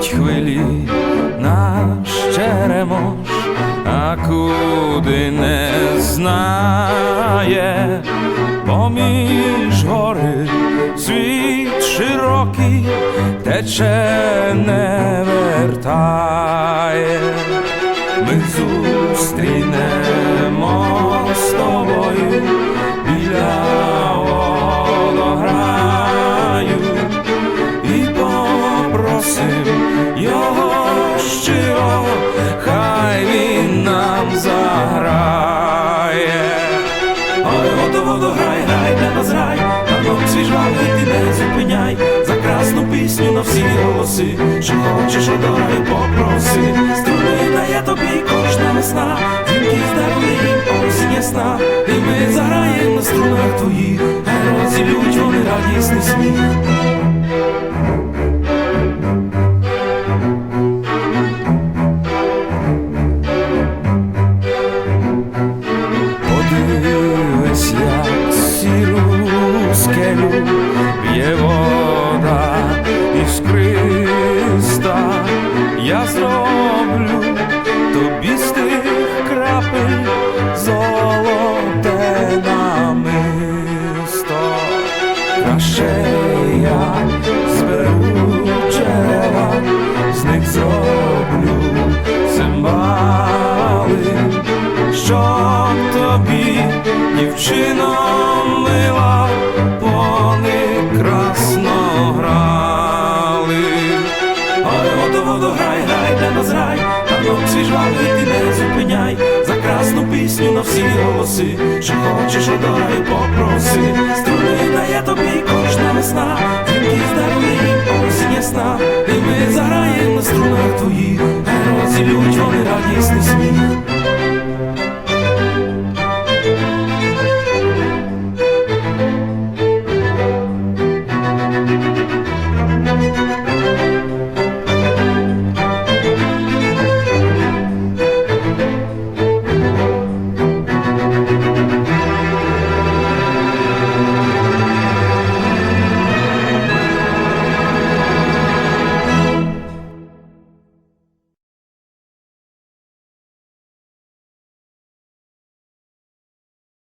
Грають хвилі наш черемош, а куди не знає, поміж гори світ широкий тече не вертає. Ми зустрінемо Ой, воду, грай, грай, для нас рай, Танок свій жвавий не зупиняй, за красну пісню на всі голоси, що хочеш одорай попроси, струни дає тобі кожна весна, тільки здали їм осінь ясна, і ми заграєм на струнах твоїх, скелю б'є вода іскриста, я зроблю тобі з тих крапель золоте намисто. Краще я зберу джерела, з них зроблю цимбали, щоб тобі, дівчино буду гай, гай, де нас рай, Танок свій жвавий ти не зупиняй, за красну пісню на всі голоси, що хочеш одари, попроси, струни дає тобі кожна весна, Дзвінки дарує осінь ясна, і ми заграємо на струнах твоїх, Розілють вони радісний сміх.